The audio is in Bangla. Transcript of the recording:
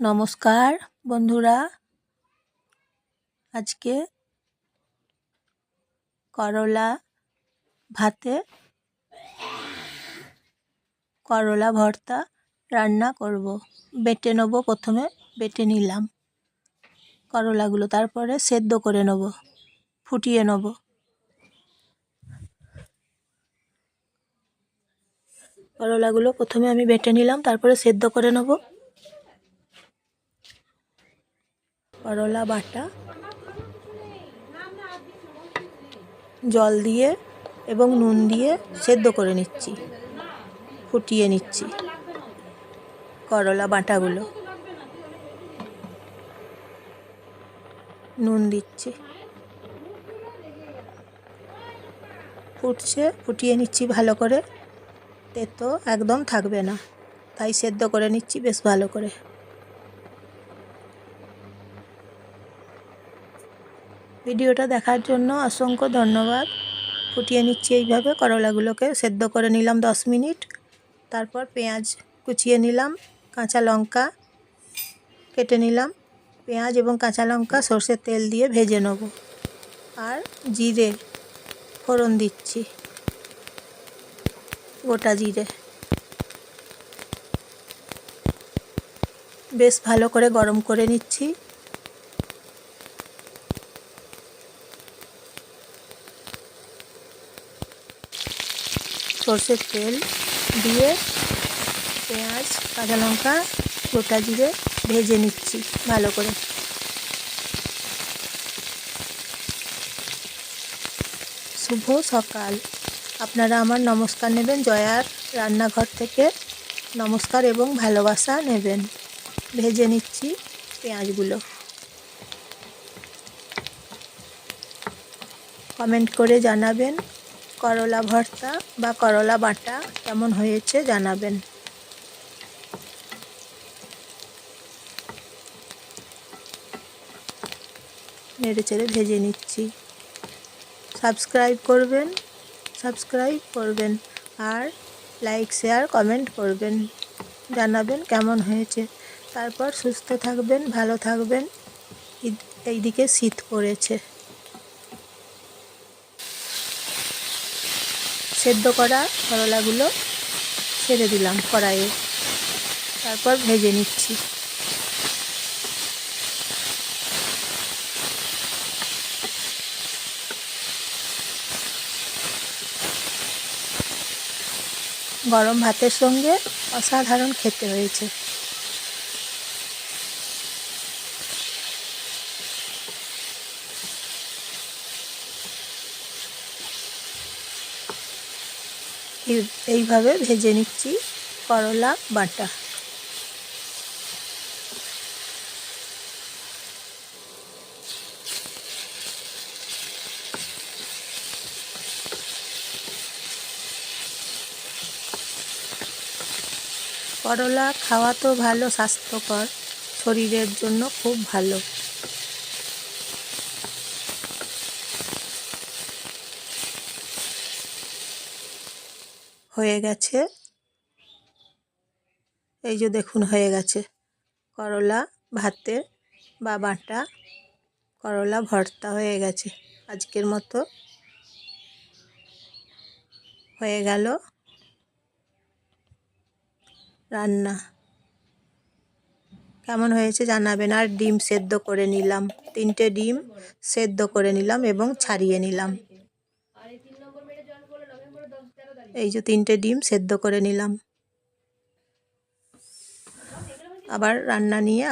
নমস্কার, বন্ধুরা। আজকে করলা ভাতে করলা ভর্তা রান্না করব। বেটে নেব প্রথমে, বেটে নিলাম করলাগুলো, তারপরে সেদ্ধ করে নেব, ফুটিয়ে নেব। করলাগুলো প্রথমে আমি বেটে নিলাম, তারপরে সেদ্ধ করে নেব। করলা বাটা, জল দিয়ে এবং নুন দিয়ে সেদ্ধ করে নিচ্ছি, ফুটিয়ে নিচ্ছি করলা বাটাগুলো। নুন দিচ্ছি। ফুটছে, ফুটিয়ে নিচ্ছি ভালো করে। তেতো একদম থাকবে না, তাই সেদ্ধ করে নিচ্ছি, বেশ ভালো করে। ভিডিওটা দেখার জন্য অসংখ্য ধন্যবাদ। ফুটিয়ে নিচ্ছি এইভাবে করলাগুলোকে, সেদ্ধ করে নিলাম দশ মিনিট। তারপর পেঁয়াজ কুচিয়ে নিলাম, কাঁচা লঙ্কা কেটে নিলাম, পেঁয়াজ এবং কাঁচা লঙ্কা সর্ষের তেল দিয়ে ভেজে নেব। আর জিরে ফোড়ন দিচ্ছি, গোটা জিরে। বেশ ভালো করে গরম করে নিচ্ছি। সর্ষের তেল দিয়ে পেঁয়াজ, কাঁচা লঙ্কা, গোটা জিরে ভেজে নিচ্ছি ভালো করে। শুভ সকাল। আপনারা আমার নমস্কার নেবেন, জয়ার রান্নাঘর থেকে নমস্কার এবং ভালোবাসা নেবেন। ভেজে নিচ্ছি পেঁয়াজগুলো। কমেন্ট করে জানাবেন করলা ভর্তা বা করলা বাটা কেমন হয়েছে জানাবেন। নেড়ে চেড়ে ভেজে নিচ্ছি। সাবস্ক্রাইব করবেন সাবস্ক্রাইব করবেন আর লাইক, শেয়ার, কমেন্ট করবেন। জানাবেন কেমন হয়েছে। তারপর সুস্থ থাকবেন, ভালো থাকবেন। এইদিকে শীত পড়েছে। সেদ্ধ করা করলাগুলো ছেড়ে দিলাম কড়াইয়ে। তারপর ভেজে নিচ্ছি। গরম ভাতের সঙ্গে অসাধারণ খেতে হয়েছে। এইভাবে ভেজে নিচ্ছি করলা বাটা। করলা খাওয়া তো ভালো স্বাস্থ্যকর শরীরের জন্য খুব ভালো। হয়ে গেছে। এই যে দেখুন, হয়ে গেছে। করলা ভাতে বা বাটা করলা ভর্তা হয়ে গেছে। আজকের মতো হয়ে গেল রান্না। কেমন হয়েছে জানাবেন? আর ডিম সেদ্ধ করে নিলাম। তিনটে ডিম সেদ্ধ করে নিলাম এবং ছাড়িয়ে নিলাম। এই যে তিনটে ডিম সেদ্ধ করে নিলাম। আবার রান্না নিয়ে